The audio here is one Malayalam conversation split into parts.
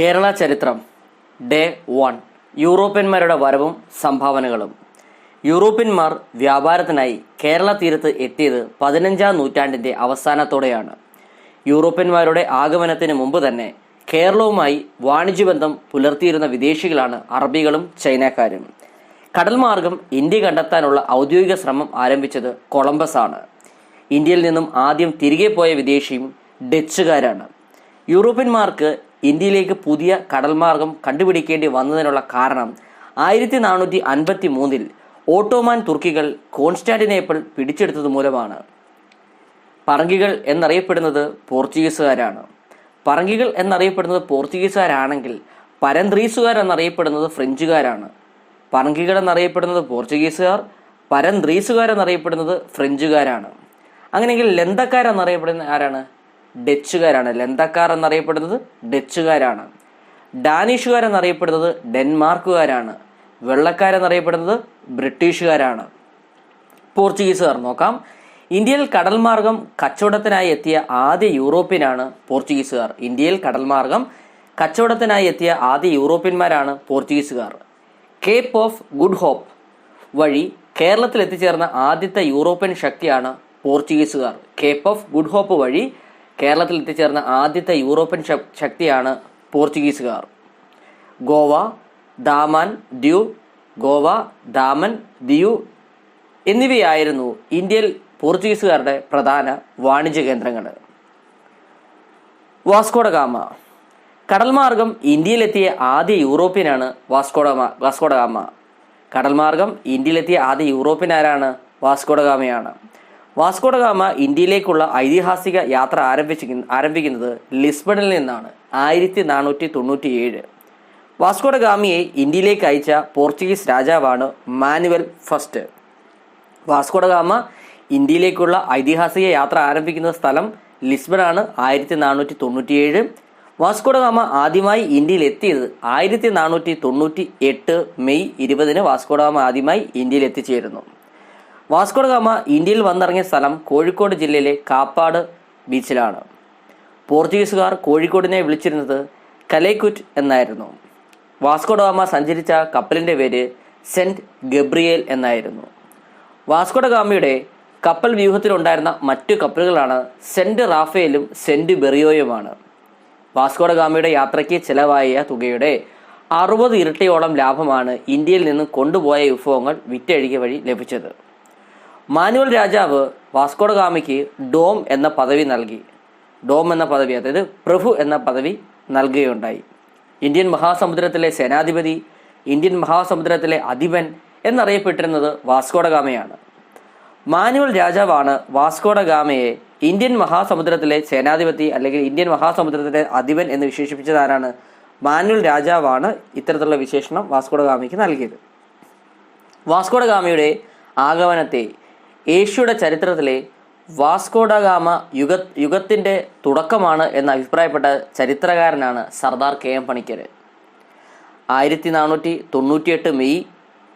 കേരള ചരിത്രം ഡേ വൺ യൂറോപ്യന്മാരുടെ വരവും സംഭാവനകളും. യൂറോപ്യന്മാർ വ്യാപാരത്തിനായി കേരള തീരത്ത് എത്തിയത് പതിനഞ്ചാം നൂറ്റാണ്ടിന്റെ അവസാനത്തോടെയാണ്. യൂറോപ്യന്മാരുടെ ആഗമനത്തിന് മുമ്പ് തന്നെ കേരളവുമായി വാണിജ്യബന്ധം പുലർത്തിയിരുന്ന വിദേശികളാണ് അറബികളും ചൈനക്കാരും. കടൽ മാർഗം ഇന്ത്യ കണ്ടെത്താനുള്ള ഔദ്യോഗിക ശ്രമം ആരംഭിച്ചത് കൊളംബസ് ആണ്. ഇന്ത്യയിൽ നിന്നും ആദ്യം തിരികെ പോയ വിദേശിയും ഡച്ചുകാരാണ്. യൂറോപ്യന്മാർക്ക് ഇന്ത്യയിലേക്ക് പുതിയ കടൽമാർഗം കണ്ടുപിടിക്കേണ്ടി വന്നതിനുള്ള കാരണം ആയിരത്തി നാനൂറ്റി അൻപത്തി മൂന്നിൽ ഓട്ടോമാൻ തുർക്കികൾ കോൺസ്റ്റാന്റിനേപ്പിൾ പിടിച്ചെടുത്തത് മൂലമാണ്. പറങ്കികൾ എന്നറിയപ്പെടുന്നത് പോർച്ചുഗീസുകാരാണ്. പറങ്കികൾ എന്നറിയപ്പെടുന്നത് പോർച്ചുഗീസുകാരാണെങ്കിൽ പരന്ത്രീസുകാർ എന്നറിയപ്പെടുന്നത് ഫ്രഞ്ചുകാരാണ്. പറങ്കികൾ എന്നറിയപ്പെടുന്നത് പോർച്ചുഗീസുകാർ പരന്ത്രീസുകാർ എന്നറിയപ്പെടുന്നത് ഫ്രഞ്ചുകാരാണ്. അങ്ങനെയെങ്കിൽ ലന്തക്കാരെന്നറിയപ്പെടുന്ന ആരാണ്? ഡച്ചുകാരാണ് ലന്തക്കാർ എന്നറിയപ്പെടുന്നത് ഡച്ചുകാരാണ്. ഡാനിഷുകാർ എന്നറിയപ്പെടുന്നത് ഡെൻമാർക്കുകാരാണ്. വെള്ളക്കാരെന്നറിയപ്പെടുന്നത് ബ്രിട്ടീഷുകാരാണ്. പോർച്ചുഗീസുകാർ നോക്കാം. ഇന്ത്യയിൽ കടൽ മാർഗം കച്ചവടത്തിനായി എത്തിയ ആദ്യ യൂറോപ്യനാണ് പോർച്ചുഗീസുകാർ. ഇന്ത്യയിൽ കടൽ മാർഗം കച്ചവടത്തിനായി എത്തിയ ആദ്യ യൂറോപ്യന്മാരാണ് പോർച്ചുഗീസുകാർ. കേപ്പ് ഓഫ് ഗുഡ് ഹോപ്പ് വഴി കേരളത്തിൽ എത്തിച്ചേർന്ന ആദ്യത്തെ യൂറോപ്യൻ ശക്തിയാണ് പോർച്ചുഗീസുകാർ. കേപ്പ് ഓഫ് ഗുഡ് ഹോപ്പ് വഴി കേരളത്തിൽ എത്തിച്ചേർന്ന ആദ്യത്തെ യൂറോപ്യൻ ശക്തിയാണ് പോർച്ചുഗീസുകാർ. ഗോവ ദാമൻ ദ്യൂ ഗോവ ദാമൻ ദിയു എന്നിവയായിരുന്നു ഇന്ത്യയിൽ പോർച്ചുഗീസുകാരുടെ പ്രധാന വാണിജ്യ കേന്ദ്രങ്ങൾ. വാസ്കോഡഗാമ കടൽമാർഗം കടൽ മാർഗം ഇന്ത്യയിലെത്തിയ ആദ്യ യൂറോപ്യനാണ് വാസ്കോഡ വാസ്കോഡഗാമ കടൽമാർഗം കടൽ മാർഗം ഇന്ത്യയിലെത്തിയ ആദ്യ യൂറോപ്യൻ ആരാണ്? വാസ്കോഡ ഗാമയാണ് വാസ്കോഡ ഗാമ ഇന്ത്യയിലേക്കുള്ള ഐതിഹാസിക യാത്ര ആരംഭിച്ച ആരംഭിക്കുന്നത് ലിസ്ബണിൽ നിന്നാണ് ആയിരത്തി നാനൂറ്റി തൊണ്ണൂറ്റി ഏഴ് വാസ്കോഡ ഗാമിയെ ഇന്ത്യയിലേക്ക് അയച്ച പോർച്ചുഗീസ് രാജാവാണ് മാനുവൽ ഫസ്റ്റ്. വാസ്കോഡഗാമ ഇന്ത്യയിലേക്കുള്ള ഐതിഹാസിക യാത്ര ആരംഭിക്കുന്ന സ്ഥലം ലിസ്ബണാണ് ആയിരത്തി നാനൂറ്റി തൊണ്ണൂറ്റിയേഴ് വാസ്കോഡഗാമ ആദ്യമായി ഇന്ത്യയിൽ എത്തിയത് ആയിരത്തി നാനൂറ്റി തൊണ്ണൂറ്റി എട്ട് മെയ് ഇരുപതിന് വാസ്കോഡഗാമ ആദ്യമായി ഇന്ത്യയിൽ എത്തിച്ചേരുന്നു വാസ്കോഡ ഗാമ ഇന്ത്യയിൽ വന്നിറങ്ങിയ സ്ഥലം കോഴിക്കോട് ജില്ലയിലെ കാപ്പാട് ബീച്ചിലാണ്. പോർച്ചുഗീസുകാർ കോഴിക്കോടിനെ വിളിച്ചിരുന്നത് കലേക്കുറ്റ് എന്നായിരുന്നു. വാസ്കോഡ ഗാമ സഞ്ചരിച്ച കപ്പലിന്റെ പേര് സെന്റ് ഗബ്രിയേൽ എന്നായിരുന്നു. വാസ്കോഡ ഗാമയുടെ കപ്പൽ വ്യൂഹത്തിലുണ്ടായിരുന്ന മറ്റു കപ്പലുകളാണ് സെന്റ് റാഫേലും സെന്റ് ബെറിയോയുമാണ്. വാസ്കോഡ ഗാമയുടെ യാത്രയ്ക്ക് ചെലവായ തുകയുടെ അറുപത് ഇരട്ടിയോളം ലാഭമാണ് ഇന്ത്യയിൽ നിന്ന് കൊണ്ടുപോയ വിഭവങ്ങൾ വിറ്റഴിക വഴി ലഭിച്ചത്. മാനുവൽ രാജാവ് വാസ്കോഡ ഗാമയ്ക്ക് ഡോം എന്ന പദവി നൽകി. ഡോം എന്ന പദവി അതായത് പ്രഭു എന്ന പദവി നൽകുകയുണ്ടായി. ഇന്ത്യൻ മഹാസമുദ്രത്തിലെ സേനാധിപതി ഇന്ത്യൻ മഹാസമുദ്രത്തിലെ അധിപൻ എന്നറിയപ്പെട്ടിരുന്നത് വാസ്കോഡ ഗാമയാണ് മാനുവൽ രാജാവാണ് വാസ്കോഡ ഗാമയെ ഇന്ത്യൻ മഹാസമുദ്രത്തിലെ സേനാധിപതി അല്ലെങ്കിൽ ഇന്ത്യൻ മഹാസമുദ്രത്തിലെ അധിപൻ എന്ന് വിശേഷിപ്പിച്ചത് ആരാണ്? മാനുവൽ രാജാവാണ് ഇത്തരത്തിലുള്ള വിശേഷണം വാസ്കോഡ ഗാമയ്ക്ക് നൽകിയത്. വാസ്കോഡ ഗാമയുടെ ആഗമനത്തെ ഏഷ്യയുടെ ചരിത്രത്തിലെ വാസ്കോഡഗാമ യുഗ യുഗത്തിന്റെ തുടക്കമാണ് എന്ന് അഭിപ്രായപ്പെട്ട ചരിത്രകാരനാണ് സർദാർ കെ എം പണിക്കർ ആയിരത്തി നാനൂറ്റി തൊണ്ണൂറ്റിയെട്ട് മെയ്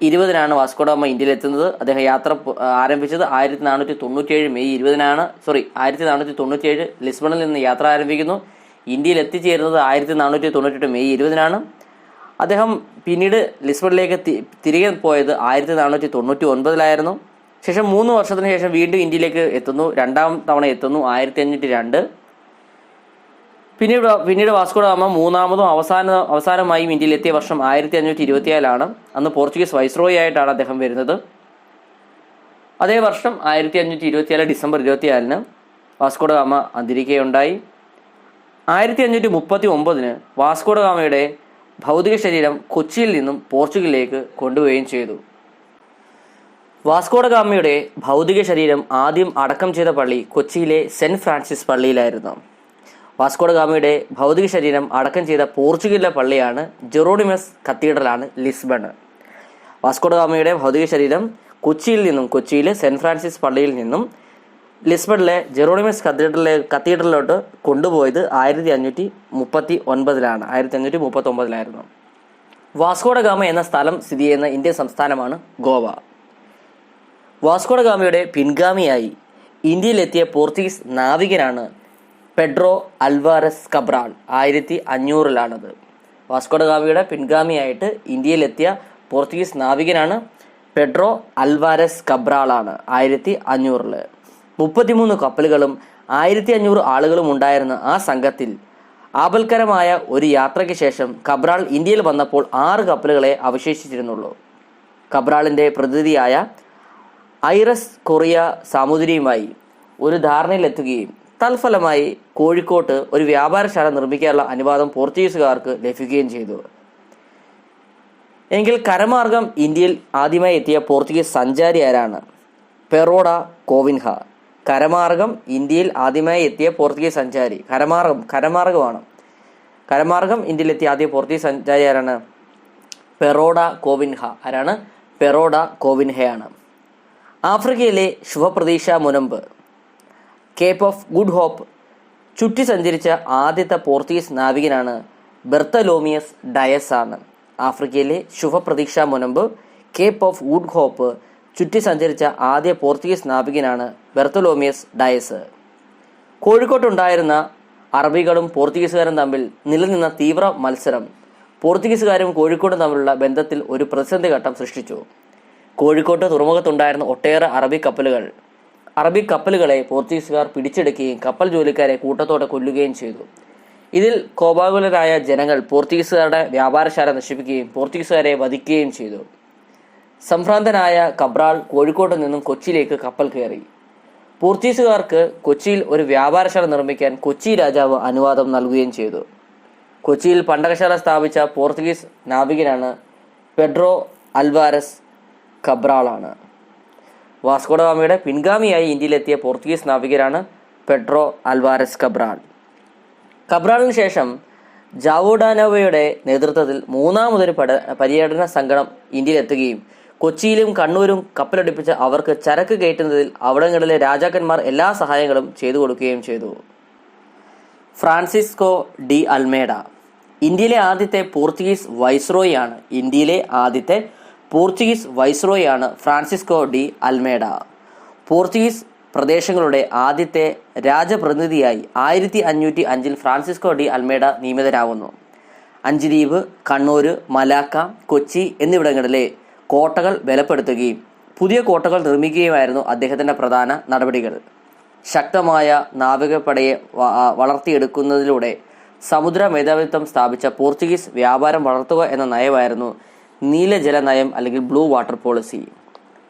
ഇരുപതിനാണ് വാസ്കോഡാമ ഇന്ത്യയിലെത്തുന്നത്. അദ്ദേഹം യാത്ര ആരംഭിച്ചത് ആയിരത്തി നാനൂറ്റി തൊണ്ണൂറ്റിയേഴ് മെയ് ഇരുപതിനാണ് സോറി ആയിരത്തി നാനൂറ്റി തൊണ്ണൂറ്റിയേഴ് ലിസ്ബണിൽ നിന്ന് യാത്ര ആരംഭിക്കുന്നു. ഇന്ത്യയിൽ എത്തിച്ചേരുന്നത് ആയിരത്തി നാനൂറ്റി തൊണ്ണൂറ്റെട്ട് മെയ് ഇരുപതിനാണ്. അദ്ദേഹം പിന്നീട് ലിസ്ബണിലേക്ക് തിരികെ പോയത് ആയിരത്തി നാനൂറ്റി തൊണ്ണൂറ്റി ഒൻപതിലായിരുന്നു ശേഷം മൂന്ന് വർഷത്തിന് ശേഷം വീണ്ടും ഇന്ത്യയിലേക്ക് എത്തുന്നു. രണ്ടാം തവണ എത്തുന്നു. ആയിരത്തി അഞ്ഞൂറ്റി രണ്ട്. പിന്നീട് പിന്നീട് വാസ്കോഡ ഗാമ മൂന്നാമതും അവസാന അവസാനമായും ഇന്ത്യയിൽ എത്തിയ വർഷം ആയിരത്തി അഞ്ഞൂറ്റി ഇരുപത്തിയാലാണ് അന്ന് പോർച്ചുഗീസ് വൈസ്രോയി ആയിട്ടാണ് അദ്ദേഹം വരുന്നത്. അതേ വർഷം ആയിരത്തി അഞ്ഞൂറ്റി ഇരുപത്തിയാൽ ഡിസംബർ ഇരുപത്തിയാലിന് വാസ്കോഡ ഗാമ അന്തരിക്കുകയുണ്ടായി. ആയിരത്തി അഞ്ഞൂറ്റി മുപ്പത്തി ഒമ്പതിന് വാസ്കോഡ ഗാമയുടെ ഭൗതിക ശരീരം കൊച്ചിയിൽ നിന്നും പോർച്ചുഗലിലേക്ക് കൊണ്ടുപോവുകയും ചെയ്തു. വാസ്കോഡ ഗാമയുടെ ഭൗതിക ശരീരം ആദ്യം അടക്കം ചെയ്ത പള്ളി കൊച്ചിയിലെ സെന്റ് ഫ്രാൻസിസ് പള്ളിയിലായിരുന്നു. വാസ്കോഡ ഗാമയുടെ ഭൗതിക ശരീരം അടക്കം ചെയ്ത പോർച്ചുഗലിലെ പള്ളിയാണ് ജെറോണിമസ് കത്തീഡ്രലാണ് ലിസ്ബൺ വാസ്കോഡ ഗാമയുടെ ഭൗതിക ശരീരം കൊച്ചിയിൽ നിന്നും കൊച്ചിയിലെ സെന്റ് ഫ്രാൻസിസ് പള്ളിയിൽ നിന്നും ലിസ്ബണിലെ ജെറോണിമസ് കത്തീഡ്രലിലെ കത്തീഡ്രലിലോട്ട് കൊണ്ടുപോയത് ആയിരത്തി അഞ്ഞൂറ്റി മുപ്പത്തി ഒൻപതിലാണ് ആയിരത്തി അഞ്ഞൂറ്റി മുപ്പത്തി ഒമ്പതിലായിരുന്നു എന്ന സ്ഥലം സ്ഥിതി ചെയ്യുന്ന ഇന്ത്യൻ സംസ്ഥാനമാണ് ഗോവ. വാസ്കോഡ ഗാമയുടെ പിൻഗാമിയായി ഇന്ത്യയിലെത്തിയ പോർച്ചുഗീസ് നാവികനാണ് പെഡ്രോ അൽവാരസ് കബ്രാൾ. ആയിരത്തി അഞ്ഞൂറിലാണത് വാസ്കോഡഗാമിയുടെ പിൻഗാമിയായിട്ട് ഇന്ത്യയിലെത്തിയ പോർച്ചുഗീസ് നാവികനാണ് പെഡ്രോ അൽവാരസ് കബ്രാളാണ്. ആയിരത്തി അഞ്ഞൂറിൽ മുപ്പത്തിമൂന്ന് കപ്പലുകളും ആയിരത്തി അഞ്ഞൂറ് ആളുകളും ഉണ്ടായിരുന്ന ആ സംഘത്തിൽ ആപൽക്കരമായ ഒരു യാത്രയ്ക്ക് ശേഷം കബ്രാൾ ഇന്ത്യയിൽ വന്നപ്പോൾ ആറ് കപ്പലുകളെ അവശേഷിച്ചിരുന്നുള്ളൂ. കബ്രാളിന്റെ പ്രതിനിധിയായ ഐറസ് കൊറിയ സാമൂതിരിയുമായി ഒരു ധാരണയിലെത്തുകയും തൽഫലമായി കോഴിക്കോട്ട് ഒരു വ്യാപാരശാല നിർമ്മിക്കാനുള്ള അനുവാദം പോർച്ചുഗീസുകാർക്ക് ലഭിക്കുകയും ചെയ്തു. എങ്കിൽ കരമാർഗം ഇന്ത്യയിൽ ആദ്യമായി എത്തിയ പോർച്ചുഗീസ് സഞ്ചാരി ആരാണ്? പെറോഡ കോവിൻഹ. കരമാർഗം ഇന്ത്യയിൽ ആദ്യമായി എത്തിയ പോർച്ചുഗീസ് സഞ്ചാരി. കരമാർഗം കരമാർഗമാണ്. കരമാർഗം ഇന്ത്യയിൽ എത്തിയ ആദ്യ പോർച്ചുഗീസ് സഞ്ചാരി ആരാണ്? പെറോഡ കോവിൻഹ. ആരാണ്? പെറോഡ കോവിൻഹയാണ്. ആഫ്രിക്കയിലെ ശുഭപ്രതീക്ഷ മുനമ്പ്. കേപ്പ് ഓഫ് ഗുഡ് ഹോപ്പ് ചുറ്റി സഞ്ചരിച്ച ആദ്യത്തെ പോർച്ചുഗീസ് നാവികനാണ് ബെർത്തലോമിയസ് ഡയസ് ആണ് ആഫ്രിക്കയിലെ ശുഭപ്രതീക്ഷ മുനമ്പ് കേപ്പ് ഓഫ് ഗുഡ് ഹോപ്പ് ചുറ്റി സഞ്ചരിച്ച ആദ്യ പോർച്ചുഗീസ് നാവികനാണ് ബെർത്തലോമിയസ് ഡയസ്. കോഴിക്കോട്ടുണ്ടായിരുന്ന അറബികളും പോർച്ചുഗീസുകാരും തമ്മിൽ നിലനിന്ന തീവ്ര മത്സരം പോർച്ചുഗീസുകാരും കോഴിക്കോടും തമ്മിലുള്ള ബന്ധത്തിൽ ഒരു പ്രതിസന്ധി ഘട്ടം സൃഷ്ടിച്ചു. കോഴിക്കോട്ട് തുറമുഖത്തുണ്ടായിരുന്ന ഒട്ടേറെ അറബി കപ്പലുകൾ. അറബി കപ്പലുകളെ പോർച്ചുഗീസുകാർ പിടിച്ചെടുക്കുകയും കപ്പൽ ജോലിക്കാരെ കൂട്ടത്തോടെ കൊല്ലുകയും ചെയ്തു. ഇതിൽ കോപാകുലരായ ജനങ്ങൾ പോർച്ചുഗീസുകാരുടെ വ്യാപാരശാല നശിപ്പിക്കുകയും പോർച്ചുഗീസുകാരെ വധിക്കുകയും ചെയ്തു. സംഭ്രാന്തനായ കബ്രാൾ കോഴിക്കോട്ട് നിന്നും കൊച്ചിയിലേക്ക് കപ്പൽ കയറി. പോർച്ചുഗീസുകാർക്ക് കൊച്ചിയിൽ ഒരു വ്യാപാരശാല നിർമ്മിക്കാൻ കൊച്ചി രാജാവ് അനുവാദം നൽകുകയും ചെയ്തു. കൊച്ചിയിൽ പണ്ടകശാല സ്ഥാപിച്ച പോർച്ചുഗീസ് നാവികനാണ് പെഡ്രോ അൽവാരസ് കബ്രാളാണ്. വാസ്കോഡഗാമയുടെ പിൻഗാമിയായി ഇന്ത്യയിലെത്തിയ പോർച്ചുഗീസ് നാവികരാണ് പെട്രോ അൽവാരസ് കബ്രാൾ. കബ്രാളിന് ശേഷം ജാവോഡാനോവയുടെ നേതൃത്വത്തിൽ മൂന്നാമതൊരു പട പര്യടന സംഘം ഇന്ത്യയിലെത്തുകയും കൊച്ചിയിലും കണ്ണൂരും കപ്പലടിപ്പിച്ച അവർക്ക് ചരക്ക് കയറ്റുന്നതിൽ അവിടങ്ങളിലെ രാജാക്കന്മാർ എല്ലാ സഹായങ്ങളും ചെയ്തു കൊടുക്കുകയും ചെയ്തു. Francisco de Almeida. ഇന്ത്യയിലെ ആദ്യത്തെ പോർച്ചുഗീസ് വൈസ്രോയി ആണ് ഇന്ത്യയിലെ ആദ്യത്തെ പോർച്ചുഗീസ് വൈസ്രോയാണ് ഫ്രാൻസിസ്കോ ഡി അൽമേഡ. പോർച്ചുഗീസ് പ്രദേശങ്ങളുടെ ആദ്യത്തെ രാജപ്രതിനിധിയായി ആയിരത്തി അഞ്ഞൂറ്റി അഞ്ചിൽ ഫ്രാൻസിസ്കോ ഡി അൽമേഡ നിയമിതരാകുന്നു. അഞ്ചുദ്വീപ് കണ്ണൂർ മലാക്ക കൊച്ചി എന്നിവിടങ്ങളിലെ കോട്ടകൾ ബലപ്പെടുത്തുകയും പുതിയ കോട്ടകൾ നിർമ്മിക്കുകയുമായിരുന്നു അദ്ദേഹത്തിന്റെ പ്രധാന നടപടികൾ. ശക്തമായ നാവികപ്പടയെ വളർത്തിയെടുക്കുന്നതിലൂടെ സമുദ്ര മേധാവിത്വം സ്ഥാപിച്ച പോർച്ചുഗീസ് വ്യാപാരം വളർത്തുക എന്ന നയമായിരുന്നു നീലജല നയം അല്ലെങ്കിൽ ബ്ലൂ വാട്ടർ പോളിസി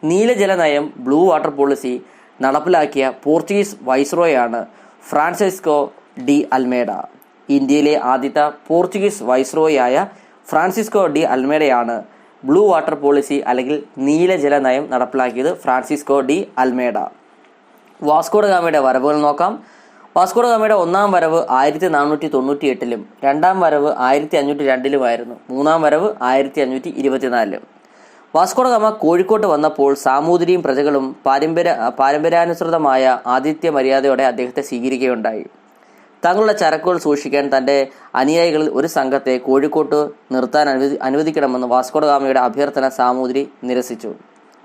നീലജല നയം ബ്ലൂ വാട്ടർ പോളിസി നടപ്പിലാക്കിയ പോർച്ചുഗീസ് വൈസ്രോയാണ് ഫ്രാൻസിസ്കോ ഡി അൽമേഡ ഇന്ത്യയിലെ ആദ്യത്തെ പോർച്ചുഗീസ് വൈസ്രോയായ ഫ്രാൻസിസ്കോ ഡി അൽമേഡയാണ് ബ്ലൂ വാട്ടർ പോളിസി അല്ലെങ്കിൽ നീലജല നയം നടപ്പിലാക്കിയത് Francisco de Almeida Vasco da ഗാമയുടെ വരവുകൾ നോക്കാം. വാസ്കോഡ ഗാമയുടെ ഒന്നാം വരവ് ആയിരത്തി നാനൂറ്റി തൊണ്ണൂറ്റി എട്ടിലും രണ്ടാം വരവ് ആയിരത്തി അഞ്ഞൂറ്റി രണ്ടിലുമായിരുന്നു മൂന്നാം വരവ് ആയിരത്തി അഞ്ഞൂറ്റി ഇരുപത്തിനാലിലും വാസ്കോഡ ഗാമ കോഴിക്കോട്ട് വന്നപ്പോൾ സാമൂതിരിയും പ്രജകളും പാരമ്പര്യ പാരമ്പര്യാനുസൃതമായ ആതിഥ്യ മര്യാദയോടെ അദ്ദേഹത്തെ സ്വീകരിക്കുകയുണ്ടായി. തങ്ങളുടെ ചരക്കുകൾ സൂക്ഷിക്കാൻ തന്റെ അനുയായികളിൽ ഒരു സംഘത്തെ കോഴിക്കോട്ട് നിർത്താൻ അനുവദി അനുവദിക്കണമെന്ന് വാസ്കോഡ ഗാമയുടെ അഭ്യർത്ഥന സാമൂതിരി നിരസിച്ചു.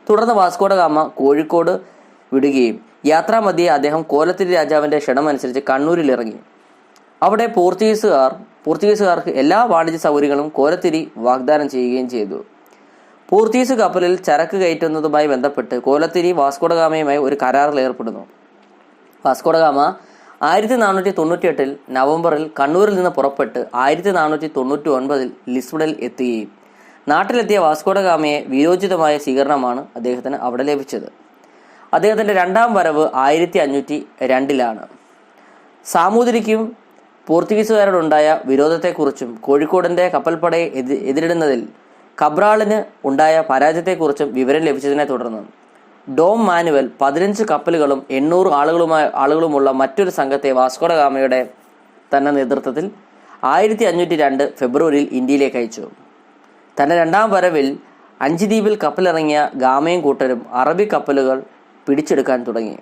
തുടർന്ന് വാസ്കോഡ ഗാമ കോഴിക്കോട് വിടുകയും യാത്രാമധ്യേ അദ്ദേഹം കോലത്തിരി രാജാവിന്റെ ക്ഷണമനുസരിച്ച് കണ്ണൂരിൽ ഇറങ്ങി അവിടെ പോർച്ചുഗീസുകാർ പോർച്ചുഗീസുകാർക്ക് എല്ലാ വാണിജ്യ സൗകര്യങ്ങളും കോലത്തിരി വാഗ്ദാനം ചെയ്യുകയും ചെയ്തു. പോർച്ചുഗീസ് കപ്പലിൽ ചരക്ക് കയറ്റുന്നതുമായി ബന്ധപ്പെട്ട് കോലത്തിരി വാസ്കോഡഗാമയുമായി ഒരു കരാറിൽ ഏർപ്പെടുന്നു. വാസ്കോഡഗാമ ആയിരത്തി നാനൂറ്റി തൊണ്ണൂറ്റി എട്ടിൽ നവംബറിൽ കണ്ണൂരിൽ നിന്ന് പുറപ്പെട്ട് ആയിരത്തി നാനൂറ്റി തൊണ്ണൂറ്റി ഒൻപതിൽ ലിസ്ബണിൽ എത്തുകയും നാട്ടിലെത്തിയ വാസ്കോഡഗാമയെ വിയോജിതമായ സ്വീകരണമാണ് അദ്ദേഹത്തിന് അവിടെ ലഭിച്ചത്. അദ്ദേഹത്തിന്റെ രണ്ടാം വരവ് ആയിരത്തി അഞ്ഞൂറ്റി രണ്ടിലാണ് സാമൂതിരിക്കും പോർച്ചുഗീസുകാരോടുണ്ടായ വിരോധത്തെക്കുറിച്ചും കോഴിക്കോടിന്റെ കപ്പൽപ്പടയെ എതി- എതിരിടുന്നതിൽ കബ്രാളിന് ഉണ്ടായ പരാജയത്തെക്കുറിച്ചും വിവരം ലഭിച്ചതിനെ തുടർന്ന് ഡോം മാനുവൽ പതിനഞ്ച് കപ്പലുകളും എണ്ണൂറ് ആളുകളുമായി ആളുകളുമുള്ള മറ്റൊരു സംഘത്തെ വാസ്കോഡ ഗാമയുടെ തന്നെ നേതൃത്വത്തിൽ ആയിരത്തി അഞ്ഞൂറ്റി രണ്ട് ഫെബ്രുവരിയിൽ ഇന്ത്യയിലേക്ക് അയച്ചു. തന്റെ രണ്ടാം വരവിൽ അഞ്ച് ദ്വീപിൽ കപ്പലിറങ്ങിയ ഗാമയും കൂട്ടരും അറബി കപ്പലുകൾ പിടിച്ചെടുക്കാൻ തുടങ്ങി.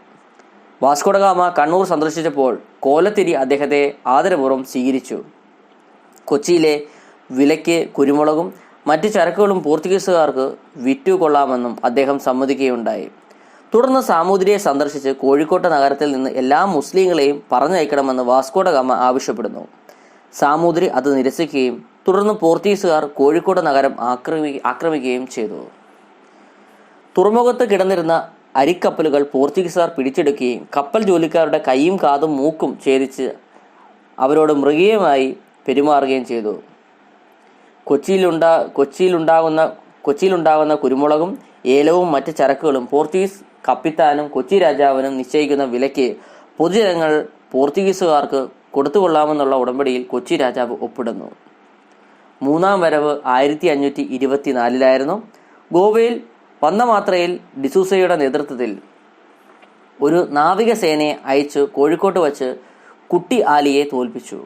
വാസ്കോഡഗാമ കണ്ണൂർ സന്ദർശിച്ചപ്പോൾ കോലത്തിരി അദ്ദേഹത്തെ ആദരപൂർവം സ്വീകരിച്ചു. കൊച്ചിയിലെ വിലയ്ക്ക് കുരുമുളകും മറ്റ് ചരക്കുകളും പോർച്ചുഗീസുകാർക്ക് വിറ്റുകൊള്ളാമെന്നും അദ്ദേഹം സമ്മതിക്കുകയുണ്ടായി. തുടർന്ന് സാമൂതിരിയെ സന്ദർശിച്ച് കോഴിക്കോട്ടെ നഗരത്തിൽ നിന്ന് എല്ലാ മുസ്ലിങ്ങളെയും പറഞ്ഞയക്കണമെന്ന് വാസ്കോഡഗാമ ആവശ്യപ്പെടുന്നു. സാമൂതിരി അത് നിരസിക്കുകയും തുടർന്ന് പോർച്ചുഗീസുകാർ കോഴിക്കോട് നഗരം ആക്രമി ആക്രമിക്കുകയും ചെയ്തു. തുറമുഖത്ത് കിടന്നിരുന്ന അരിക്കപ്പലുകൾ പോർച്ചുഗീസുകാർ പിടിച്ചെടുക്കുകയും കപ്പൽ ജോലിക്കാരുടെ കൈയും കാതും മൂക്കും ഛേദിച്ച് അവരോട് മൃഗീയമായി പെരുമാറുകയും ചെയ്തു. കൊച്ചിയിലുണ്ടാ കൊച്ചിയിലുണ്ടാകുന്ന കൊച്ചിയിലുണ്ടാകുന്ന കുരുമുളകും ഏലവും മറ്റ് ചരക്കുകളും പോർച്ചുഗീസ് കപ്പിത്താനും കൊച്ചി രാജാവിനും നിശ്ചയിക്കുന്ന വിലയ്ക്ക് പൊതുജനങ്ങൾ പോർച്ചുഗീസുകാർക്ക് കൊടുത്തുകൊള്ളാമെന്നുള്ള ഉടമ്പടിയിൽ കൊച്ചി രാജാവ് ഒപ്പിടുന്നു. മൂന്നാം വരവ് ആയിരത്തി അഞ്ഞൂറ്റി ഇരുപത്തിനാലിലായിരുന്നു. ഗോവയിൽ വന്ന മാത്രയിൽ ഡിസൂസയുടെ നേതൃത്വത്തിൽ ഒരു നാവികസേനയെ അയച്ച് കോഴിക്കോട്ട് വച്ച് കുട്ടി ആലിയെ തോൽപ്പിച്ചു.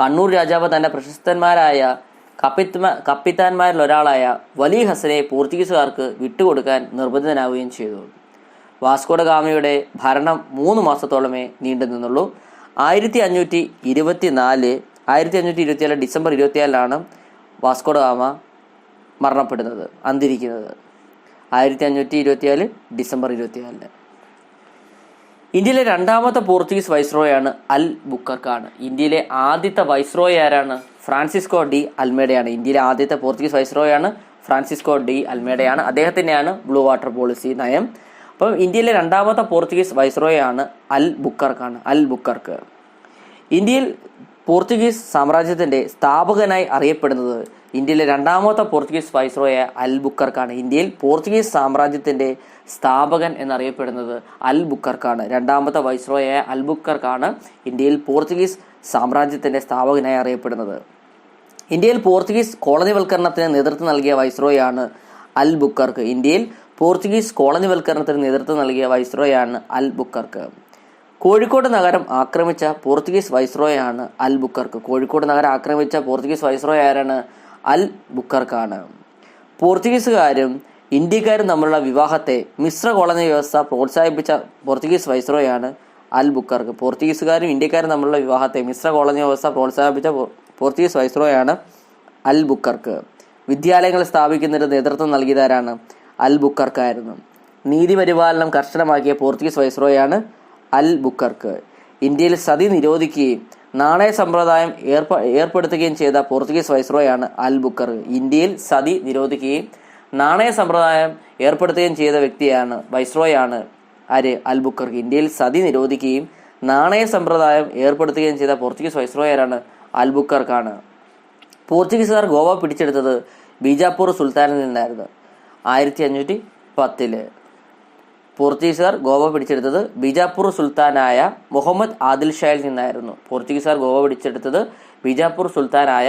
കണ്ണൂർ രാജാവ് തന്റെ പ്രശസ്തന്മാരായ കപ്പിത്മ കപ്പിത്താന്മാരിൽ ഒരാളായ വലി ഹസനെ പോർച്ചുഗീസുകാർക്ക് വിട്ടുകൊടുക്കാൻ നിർബന്ധിതനാവുകയും ചെയ്തു. വാസ്കോഡ ഗാമയുടെ ഭരണം മൂന്ന് മാസത്തോളമേ നീണ്ടു നിന്നുള്ളൂ. ആയിരത്തി അഞ്ഞൂറ്റി ഇരുപത്തിനാല് ആയിരത്തി അഞ്ഞൂറ്റി ഇരുപത്തിനാല് ഡിസംബർ ഇരുപത്തിനാലിലാണ് വാസ്കോഡ ഗാമ മരണപ്പെടുന്നത് അന്തിരിക്കുന്നത് ആയിരത്തി അഞ്ഞൂറ്റി ഇരുപത്തിനാല് ഡിസംബർ ഇരുപത്തിനാലിന് ഇന്ത്യയിലെ രണ്ടാമത്തെ പോർച്ചുഗീസ് വൈസ്രോയാണ് അൽ ബുക്കർക്കാണ്. ഇന്ത്യയിലെ ആദ്യത്തെ വൈസ്രോയ് ആരാണ്? ഫ്രാൻസിസ്കോ ഡി അൽമേഡയാണ്. ഇന്ത്യയിലെ ആദ്യത്തെ പോർച്ചുഗീസ് വൈസ്രോയാണ് ഫ്രാൻസിസ്കോ ഡി അൽമേഡയാണ്. അദ്ദേഹത്തിന്റെയാണ് ബ്ലൂ വാട്ടർ പോളിസി നയം. അപ്പം ഇന്ത്യയിലെ രണ്ടാമത്തെ പോർച്ചുഗീസ് വൈസ്രോയാണ് അൽ ബുക്കർക്കാണ്. അൽ ബുക്കർക്ക്. ഇന്ത്യയിൽ പോർച്ചുഗീസ് സാമ്രാജ്യത്തിന്റെ സ്ഥാപകനായി അറിയപ്പെടുന്നത് ഇന്ത്യയിലെ രണ്ടാമത്തെ പോർച്ചുഗീസ് വൈസ്രോയ അൽ ബുക്കർക്കാണ് ഇന്ത്യയിൽ പോർച്ചുഗീസ് സാമ്രാജ്യത്തിന്റെ സ്ഥാപകൻ എന്നറിയപ്പെടുന്നത് അൽ ബുക്കർക്കാണ് രണ്ടാമത്തെ വൈസ്രോയ അൽ ബുക്കർക്കാണ് ഇന്ത്യയിൽ പോർച്ചുഗീസ് സാമ്രാജ്യത്തിന്റെ സ്ഥാപകനായി അറിയപ്പെടുന്നത്. ഇന്ത്യയിൽ പോർച്ചുഗീസ് കോളനിവൽക്കരണത്തിന് നേതൃത്വം നൽകിയ വൈസ്രോയാണ് അൽ ബുക്കർക്ക് ഇന്ത്യയിൽ പോർച്ചുഗീസ് കോളനിവൽക്കരണത്തിന് നേതൃത്വം നൽകിയ വൈസ്രോയാണ് അൽ ബുക്കർക്ക് കോഴിക്കോട് നഗരം ആക്രമിച്ച പോർച്ചുഗീസ് വൈസ്രോയാണ് അൽ ബുക്കർക്ക്. കോഴിക്കോട് നഗരം ആക്രമിച്ച പോർച്ചുഗീസ് വൈസ്രോയ ആരാണ്? അൽ ബുക്കർക്കാണ്. പോർച്ചുഗീസുകാരും ഇന്ത്യക്കാരും തമ്മിലുള്ള വിവാഹത്തെ മിശ്ര കോളനി വ്യവസ്ഥ പ്രോത്സാഹിപ്പിച്ച പോർച്ചുഗീസ് വൈസ്രോയാണ് അൽ ബുക്കർക്ക്. പോർച്ചുഗീസുകാരും ഇന്ത്യക്കാരും തമ്മിലുള്ള വിവാഹത്തെ മിശ്ര കോളനി വ്യവസ്ഥ പ്രോത്സാഹിപ്പിച്ച പോർച്ചുഗീസ് വൈസ്രോയാണ് അൽ ബുക്കർക്ക്. വിദ്യാലയങ്ങൾ സ്ഥാപിക്കുന്നതിന് നേതൃത്വം നൽകിയതാരാണ്? അൽ ബുക്കർക്കായിരുന്നു. നീതി പരിപാലനം കർശനമാക്കിയ പോർച്ചുഗീസ് വൈസ്രോയാണ് അൽ ബുക്കർക്ക്. ഇന്ത്യയിൽ സതി നിരോധിക്കുകയും നാണയ സമ്പ്രദായം ഏർപ്പ ഏർപ്പെടുത്തുകയും ചെയ്ത പോർച്ചുഗീസ് വൈസ്രോയാണ് അൽ ബുക്കർ. ഇന്ത്യയിൽ സതി നിരോധിക്കുകയും നാണയ സമ്പ്രദായം ഏർപ്പെടുത്തുകയും ചെയ്ത വ്യക്തിയാണ് വൈസ്രോയാണ് ആര്? അൽ ബുക്കർക്ക് ഇന്ത്യയിൽ സതി നിരോധിക്കുകയും നാണയ സമ്പ്രദായം ഏർപ്പെടുത്തുകയും ചെയ്ത പോർച്ചുഗീസ് വൈസ്രോയരാണ് അൽ ബുക്കർക്കാണ്. പോർച്ചുഗീസുകാർ ഗോവ പിടിച്ചെടുത്തത് ബീജാപ്പൂർ സുൽത്താനിൽ നിന്നായിരുന്നു. ആയിരത്തി അഞ്ഞൂറ്റി പത്തിൽ. പോർച്ചുഗീസുകാർ ഗോവ പിടിച്ചെടുത്തത് ബിജാപ്പൂർ സുൽത്താനായ മുഹമ്മദ് ആദിൽ ഷായിൽ നിന്നായിരുന്നു. പോർച്ചുഗീസുകാർ ഗോവ പിടിച്ചെടുത്തത് ബിജാപ്പൂർ സുൽത്താനായ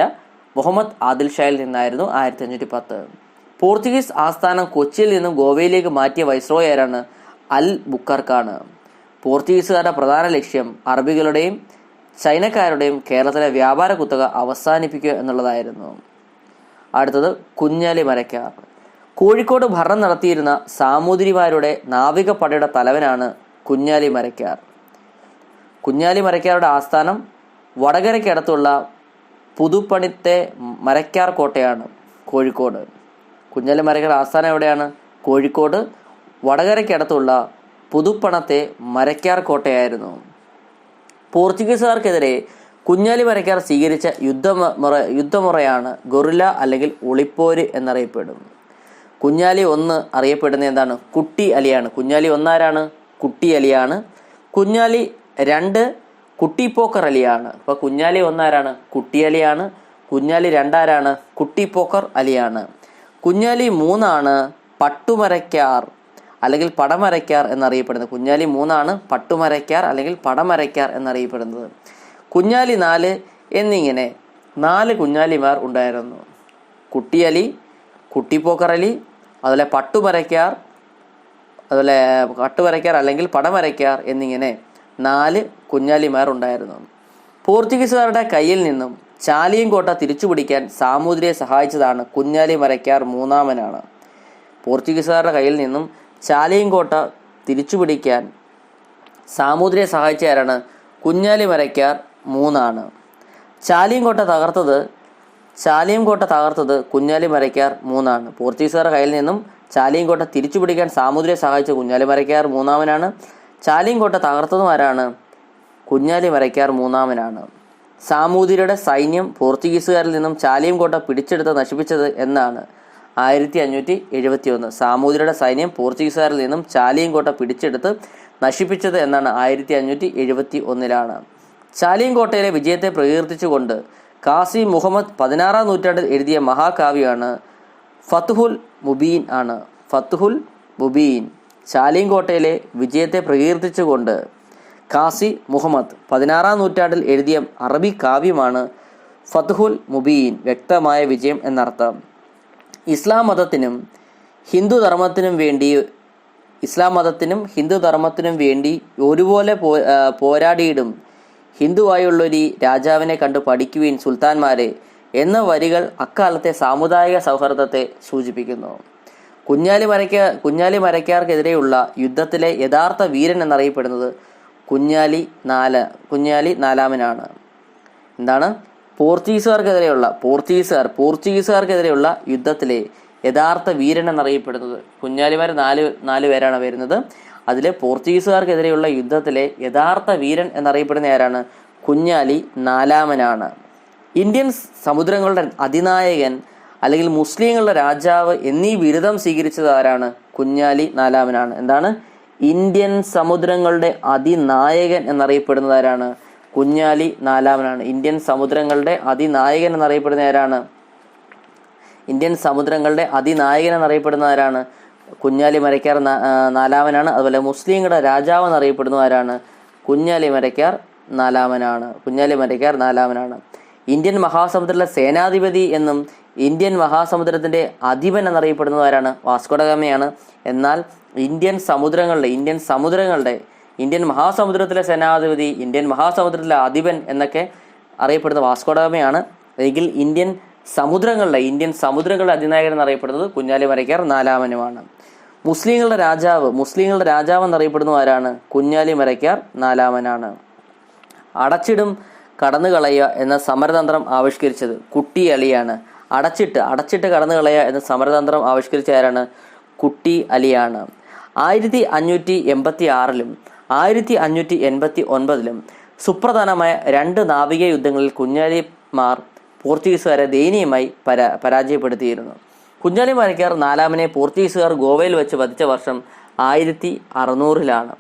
മുഹമ്മദ് ആദിൽ ഷായിൽ നിന്നായിരുന്നു ആയിരത്തി അഞ്ഞൂറ്റി പത്ത് പോർച്ചുഗീസ് ആസ്ഥാനം കൊച്ചിയിൽ നിന്നും ഗോവയിലേക്ക് മാറ്റിയ വൈസ്രോയരാണ് അൽ ബുക്കർക്കാണ്. പോർച്ചുഗീസുകാരുടെ പ്രധാന ലക്ഷ്യം അറബികളുടെയും ചൈനക്കാരുടെയും കേരളത്തിലെ വ്യാപാര കുത്തക അവസാനിപ്പിക്കുക എന്നുള്ളതായിരുന്നു. അടുത്തത് കുഞ്ഞാലി മരക്കാർ കോഴിക്കോട് ഭരണം നടത്തിയിരുന്ന സാമൂതിരിമാരുടെ നാവിക നാവികപ്പടയുടെ തലവനാണ് കുഞ്ഞാലി മരക്കാർ. കുഞ്ഞാലി മരക്കാരുടെ ആസ്ഥാനം വടകരയ്ക്കടുത്തുള്ള പുതുപ്പണിത്തെ മരക്കാർ കോട്ടയാണ് കോഴിക്കോട്. കുഞ്ഞാലി മരക്കാർ ആസ്ഥാനം എവിടെയാണ്? കോഴിക്കോട് വടകരയ്ക്കടുത്തുള്ള പുതുപ്പണത്തെ മരക്കാർ കോട്ടയായിരുന്നു. പോർച്ചുഗീസുകാർക്കെതിരെ കുഞ്ഞാലി മരക്കാർ സ്വീകരിച്ച യുദ്ധമുറ യുദ്ധമുറയാണ് ഗൊറില്ല അല്ലെങ്കിൽ ഒളിപ്പോര് എന്നറിയപ്പെടും കുഞ്ഞാലി ഒന്ന് അറിയപ്പെടുന്ന എന്താണ്? കുട്ടി അലിയാണ്. കുഞ്ഞാലി ഒന്നാരാണ്? കുട്ടി അലിയാണ്. കുഞ്ഞാലി രണ്ട് കുട്ടി പോക്കർ അലിയാണ്. അപ്പോൾ കുഞ്ഞാലി ഒന്നാരാണ്? കുട്ടി അലിയാണ്. കുഞ്ഞാലി രണ്ടാരാണ്? കുട്ടി പോക്കർ അലിയാണ്. കുഞ്ഞാലി മൂന്നാണ് പട്ടുമരയ്ക്കാർ അല്ലെങ്കിൽ പടമരയ്ക്കാർ എന്നറിയപ്പെടുന്നത്. കുഞ്ഞാലി മൂന്നാണ് പട്ടുമരയ്ക്കാർ അല്ലെങ്കിൽ പടമരയ്ക്കാർ എന്നറിയപ്പെടുന്നത്. കുഞ്ഞാലി നാല് എന്നിങ്ങനെ നാല് കുഞ്ഞാലിമാർ ഉണ്ടായിരുന്നു. കുട്ടിയലി കുട്ടിപ്പോക്കറലി അതുപോലെ പട്ടുമരയ്ക്കാർ അതുപോലെ പട്ടുവരയ്ക്കാർ അല്ലെങ്കിൽ പടമരയ്ക്കാർ എന്നിങ്ങനെ നാല് കുഞ്ഞാലിമാർ ഉണ്ടായിരുന്നു. പോർച്ചുഗീസുകാരുടെ കയ്യിൽ നിന്നും ചാലിയും കോട്ട തിരിച്ചുപിടിക്കാൻ സാമൂതിരിയെ സഹായിച്ചതാണ് കുഞ്ഞാലി മരയ്ക്കാർ മൂന്നാമനാണ്. പോർച്ചുഗീസുകാരുടെ കയ്യിൽ നിന്നും ചാലിയും കോട്ട തിരിച്ചുപിടിക്കാൻ സാമൂതിരിയെ സഹായിച്ച ആരാണ് കുഞ്ഞാലി മരയ്ക്കാർ മൂന്നാണ്. ചാലിയും കോട്ട തകർത്തത് ചാലിയൻകോട്ട തകർത്തത് കുഞ്ഞാലി മരയ്ക്കാർ മൂന്നാണ്. പോർച്ചുഗീസുകാരുടെ കയ്യിൽ നിന്നും ചാലിയംകോട്ട തിരിച്ചു പിടിക്കാൻ സാമൂതിരിയെ സഹായിച്ച കുഞ്ഞാലി മരയ്ക്കാർ മൂന്നാമനാണ്. ചാലിയംകോട്ട തകർത്തതും ആരാണ്? കുഞ്ഞാലി മരയ്ക്കാർ മൂന്നാമനാണ്. സാമൂതിരിയുടെ സൈന്യം പോർച്ചുഗീസുകാരിൽ നിന്നും ചാലിയം കോട്ട പിടിച്ചെടുത്ത് നശിപ്പിച്ചത് എന്നാണ്. ആയിരത്തി അഞ്ഞൂറ്റി എഴുപത്തി ഒന്ന് സാമൂതിരിയുടെ സൈന്യം പോർച്ചുഗീസുകാരിൽ നിന്നും ചാലിയം കോട്ട പിടിച്ചെടുത്ത് നശിപ്പിച്ചത് എന്നാണ് ആയിരത്തി അഞ്ഞൂറ്റി എഴുപത്തി ഒന്നിലാണ് ചാലിയം കോട്ടയിലെ വിജയത്തെ പ്രകീർത്തിച്ചുകൊണ്ട് കാസി മുഹമ്മദ് പതിനാറാം നൂറ്റാണ്ടിൽ എഴുതിയ മഹാകാവ്യമാണ് ഫത്തുഹുൽ മുബീൻ ആണ്. ഫത്തുഹുൽ മുബീൻ ചാലിംഗോട്ടയിലെ വിജയത്തെ പ്രകീർത്തിച്ചുകൊണ്ട് കാസി മുഹമ്മദ് പതിനാറാം നൂറ്റാണ്ടിൽ എഴുതിയ അറബി കാവ്യമാണ് ഫത്തുഹുൽ മുബീൻ. വ്യക്തമായ വിജയം എന്നർത്ഥം. ഇസ്ലാം മതത്തിനും ഹിന്ദു ധർമ്മത്തിനും വേണ്ടി ഇസ്ലാം മതത്തിനും ഹിന്ദു ധർമ്മത്തിനും വേണ്ടി ഒരുപോലെ പോരാടിയിടും ഹിന്ദുവായുള്ളൊരു ഒരു രാജാവിനെ കണ്ടു പഠിക്കുവിൻ സുൽത്താൻമാരെ എന്ന വരികൾ അക്കാലത്തെ സാമുദായിക സൗഹാർദ്ദത്തെ സൂചിപ്പിക്കുന്നു. കുഞ്ഞാലി മരയ്ക്ക കുഞ്ഞാലി മരയ്ക്കാർക്കെതിരെയുള്ള യുദ്ധത്തിലെ യഥാർത്ഥ വീരൻ എന്നറിയപ്പെടുന്നത് കുഞ്ഞാലി നാല് കുഞ്ഞാലി നാലാമനാണ്. എന്താണ്? പോർച്ചുഗീസുകാർക്കെതിരെയുള്ള പോർച്ചുഗീസുകാർ പോർച്ചുഗീസുകാർക്കെതിരെയുള്ള യുദ്ധത്തിലെ യഥാർത്ഥ വീരൻ എന്നറിയപ്പെടുന്നത് കുഞ്ഞാലിമാർ നാല് നാല് പേരാണ് വരുന്നത്. അതിലെ പോർച്ചുഗീസുകാർക്കെതിരെയുള്ള യുദ്ധത്തിലെ യഥാർത്ഥ വീരൻ എന്നറിയപ്പെടുന്ന ആരാണ്? കുഞ്ഞാലി നാലാമനാണ്. ഇന്ത്യൻ സമുദ്രങ്ങളുടെ അതിനായകൻ അല്ലെങ്കിൽ മുസ്ലിങ്ങളുടെ രാജാവ് എന്നീ ബിരുദം സ്വീകരിച്ചത് ആരാണ്? കുഞ്ഞാലി നാലാമനാണ്. എന്താണ്? ഇന്ത്യൻ സമുദ്രങ്ങളുടെ അതിനായകൻ എന്നറിയപ്പെടുന്നത് ആരാണ്? കുഞ്ഞാലി നാലാമനാണ്. ഇന്ത്യൻ സമുദ്രങ്ങളുടെ അതിനായകൻ എന്നറിയപ്പെടുന്ന ആരാണ്? ഇന്ത്യൻ സമുദ്രങ്ങളുടെ അതിനായകൻ എന്നറിയപ്പെടുന്ന ആരാണ്? കുഞ്ഞാലി മരയ്ക്കാർ നാലാമനാണ്. അതുപോലെ മുസ്ലിങ്ങളുടെ രാജാവ് എന്നറിയപ്പെടുന്ന ആരാണ്? കുഞ്ഞാലി മരയ്ക്കാർ നാലാമനാണ്. കുഞ്ഞാലി മരയ്ക്കാർ നാലാമനാണ്. ഇന്ത്യൻ മഹാസമുദ്രത്തിലെ സേനാധിപതി എന്നും ഇന്ത്യൻ മഹാസമുദ്രത്തിന്റെ അധിപൻ എന്നറിയപ്പെടുന്നവരാണ് വാസ്കോഡഗാമയാണ് എന്നാൽ ഇന്ത്യൻ സമുദ്രങ്ങളുടെ ഇന്ത്യൻ സമുദ്രങ്ങളുടെ ഇന്ത്യൻ മഹാസമുദ്രത്തിലെ സേനാധിപതി ഇന്ത്യൻ മഹാസമുദ്രത്തിലെ അധിപൻ എന്നൊക്കെ അറിയപ്പെടുന്ന വാസ്കോഡഗാമയാണ് എങ്കിൽ ഇന്ത്യൻ സമുദ്രങ്ങളുടെ ഇന്ത്യൻ സമുദ്രങ്ങളുടെ അധിനായകൻ എന്നറിയപ്പെടുന്നത് കുഞ്ഞാലി മരയ്ക്കാർ നാലാമനുമാണ്. മുസ്ലിങ്ങളുടെ രാജാവ് മുസ്ലിങ്ങളുടെ രാജാവ് എന്നറിയപ്പെടുന്നത് ആരാണ്? കുഞ്ഞാലി മരയ്ക്കാർ നാലാമനാണ്. അടച്ചിടും കടന്നു കളയുക എന്ന സമരതന്ത്രം ആവിഷ്കരിച്ചത് കുട്ടി അലിയാണ്. അടച്ചിട്ട് അടച്ചിട്ട് കടന്നു കളയുക എന്ന സമരതന്ത്രം ആവിഷ്കരിച്ച ആരാണ്? കുട്ടി അലിയാണ്. ആയിരത്തി അഞ്ഞൂറ്റി എൺപത്തി ആറിലും ആയിരത്തി അഞ്ഞൂറ്റി എൺപത്തി ഒൻപതിലും സുപ്രധാനമായ രണ്ട് നാവിക യുദ്ധങ്ങളിൽ കുഞ്ഞാലിമാർ പോർച്ചുഗീസുകാരെ ദയനീയമായി പരാ പരാജയപ്പെടുത്തിയിരുന്നു. കുഞ്ഞാലി മരയ്ക്കാർ നാലാമനെ പോർച്ചുഗീസുകാർ ഗോവയിൽ വെച്ച് വധിച്ച വർഷം ആയിരത്തി അറുന്നൂറിലാണ്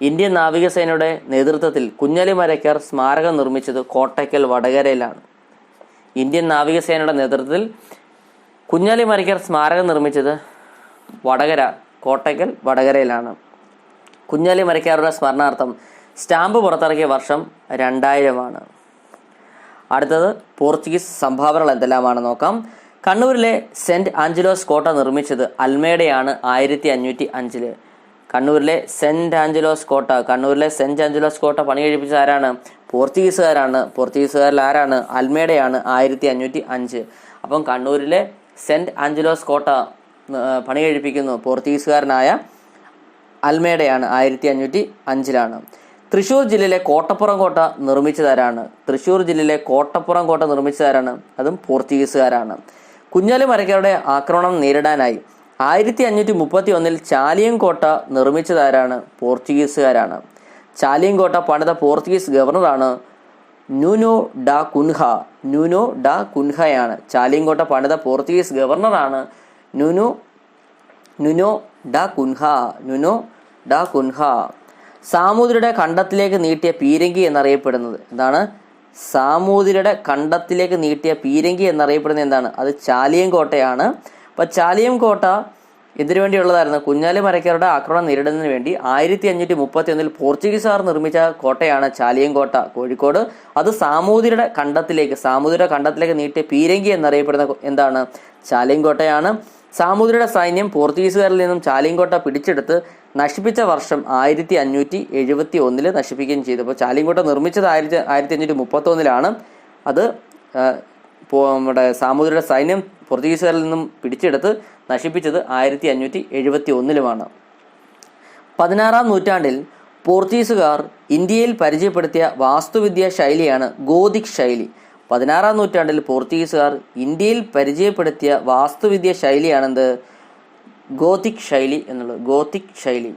ഇന്ത്യൻ നാവികസേനയുടെ നേതൃത്വത്തിൽ കുഞ്ഞാലി മരയ്ക്കാർ സ്മാരകം നിർമ്മിച്ചത് കോട്ടയ്ക്കൽ വടകരയിലാണ്. ഇന്ത്യൻ നാവികസേനയുടെ നേതൃത്വത്തിൽ കുഞ്ഞാലി മരയ്ക്കാർ സ്മാരകം നിർമ്മിച്ചത് വടകര കോട്ടയ്ക്കൽ വടകരയിലാണ്. കുഞ്ഞാലി മരക്കാരുടെ സ്മരണാർത്ഥം സ്റ്റാമ്പ് പുറത്തിറക്കിയ വർഷം രണ്ടായിരമാണ്. അടുത്തത് പോർച്ചുഗീസ് സംഭാവനകൾ എന്തെല്ലാമാണ് നോക്കാം. കണ്ണൂരിലെ സെന്റ് ആഞ്ചലോസ് കോട്ട നിർമ്മിച്ചത് അൽമേഡയാണ് ആയിരത്തി അഞ്ഞൂറ്റി അഞ്ചിൽ കണ്ണൂരിലെ സെന്റ് ആഞ്ചലോസ് കോട്ട കണ്ണൂരിലെ സെന്റ് ആഞ്ചലോസ് കോട്ട പണി കഴിപ്പിച്ചത് ആരാണ്? പോർച്ചുഗീസുകാരാണ്. പോർച്ചുഗീസുകാരിൽ ആരാണ്? അൽമേഡയാണ് ആയിരത്തി അഞ്ഞൂറ്റി അഞ്ച് അപ്പം കണ്ണൂരിലെ സെന്റ് ആഞ്ചലോസ് കോട്ട പണി കഴിപ്പിക്കുന്നു പോർച്ചുഗീസുകാരനായ അൽമേഡയാണ് ആയിരത്തി അഞ്ഞൂറ്റി അഞ്ചിലാണ് തൃശ്ശൂർ ജില്ലയിലെ കോട്ടപ്പുറം കോട്ട നിർമ്മിച്ചതാരാണ്? തൃശ്ശൂർ ജില്ലയിലെ കോട്ടപ്പുറം കോട്ട നിർമ്മിച്ചതാരാണ്? അതും പോർച്ചുഗീസുകാരാണ്. കുഞ്ഞാലി മരക്കാരുടെ ആക്രമണം നേരിടാനായി ആയിരത്തി അഞ്ഞൂറ്റി മുപ്പത്തി ഒന്നിൽ ചാലിയം കോട്ട നിർമ്മിച്ചതാരാണ്? പോർച്ചുഗീസുകാരാണ്. ചാലിയം കോട്ട പണിത പോർച്ചുഗീസ് ഗവർണറാണ് ന്യൂനോ ഡാ കുൻഹ. ന്യൂനോ ഡാ കുൻഹയാണ് ചാലിയം കോട്ട പണിത Portuguese ഗവർണറാണ് Nuno Nuno da Cunha. Nuno da Cunha. സാമൂതിരിയുടെ കണ്ടത്തിലേക്ക് നീട്ടിയ പീരങ്കി എന്നറിയപ്പെടുന്നത് എന്താണ്? സാമൂതിരിയുടെ കണ്ടത്തിലേക്ക് നീട്ടിയ പീരങ്കി എന്നറിയപ്പെടുന്നത് എന്താണ്? അത് ചാലിയം കോട്ടയാണ് അപ്പൊ ചാലിയം കോട്ട ഇതിനു വേണ്ടിയുള്ളതായിരുന്നു. കുഞ്ഞാലി മരക്കാരുടെ ആക്രമണം നേരിടുന്നതിന് വേണ്ടി ആയിരത്തി അഞ്ഞൂറ്റി മുപ്പത്തി ഒന്നിൽ പോർച്ചുഗീസുകാർ നിർമ്മിച്ച കോട്ടയാണ് ചാലിയം കോട്ട കോഴിക്കോട്. അത് സാമൂതിരിയുടെ കണ്ടത്തിലേക്ക് സാമൂതിരിയുടെ കണ്ടത്തിലേക്ക് നീട്ടിയ പീരങ്കി എന്നറിയപ്പെടുന്ന എന്താണ്? ചാലിയം കോട്ടയാണ് സാമൂതിരിയുടെ സൈന്യം പോർച്ചുഗീസുകാരിൽ നിന്നും ചാലിങ്കോട്ട പിടിച്ചെടുത്ത് നശിപ്പിച്ച വർഷം ആയിരത്തി അഞ്ഞൂറ്റി എഴുപത്തി ഒന്നിൽ നശിപ്പിക്കുകയും ചെയ്തു. അപ്പോൾ ചാലിങ്കോട്ട നിർമ്മിച്ചത് ആയിരത്തി ആയിരത്തി അഞ്ഞൂറ്റി മുപ്പത്തി ഒന്നിലാണ് അത് നമ്മുടെ സാമൂതിരിയുടെ സൈന്യം പോർച്ചുഗീസുകാരിൽ നിന്നും പിടിച്ചെടുത്ത് നശിപ്പിച്ചത് ആയിരത്തി അഞ്ഞൂറ്റി എഴുപത്തി ഒന്നിലുമാണ് പതിനാറാം നൂറ്റാണ്ടിൽ പോർച്ചുഗീസുകാർ ഇന്ത്യയിൽ പരിചയപ്പെടുത്തിയ വാസ്തുവിദ്യാ ശൈലിയാണ് ഗോതിക് ശൈലി. പതിനാറാം നൂറ്റാണ്ടിൽ പോർച്ചുഗീസുകാർ ഇന്ത്യയിൽ പരിചയപ്പെടുത്തിയ വാസ്തുവിദ്യ ശൈലിയാണെന്ത്? ഗോതിക് ശൈലി എന്നുള്ളത് ഗോതിക് ശൈലി.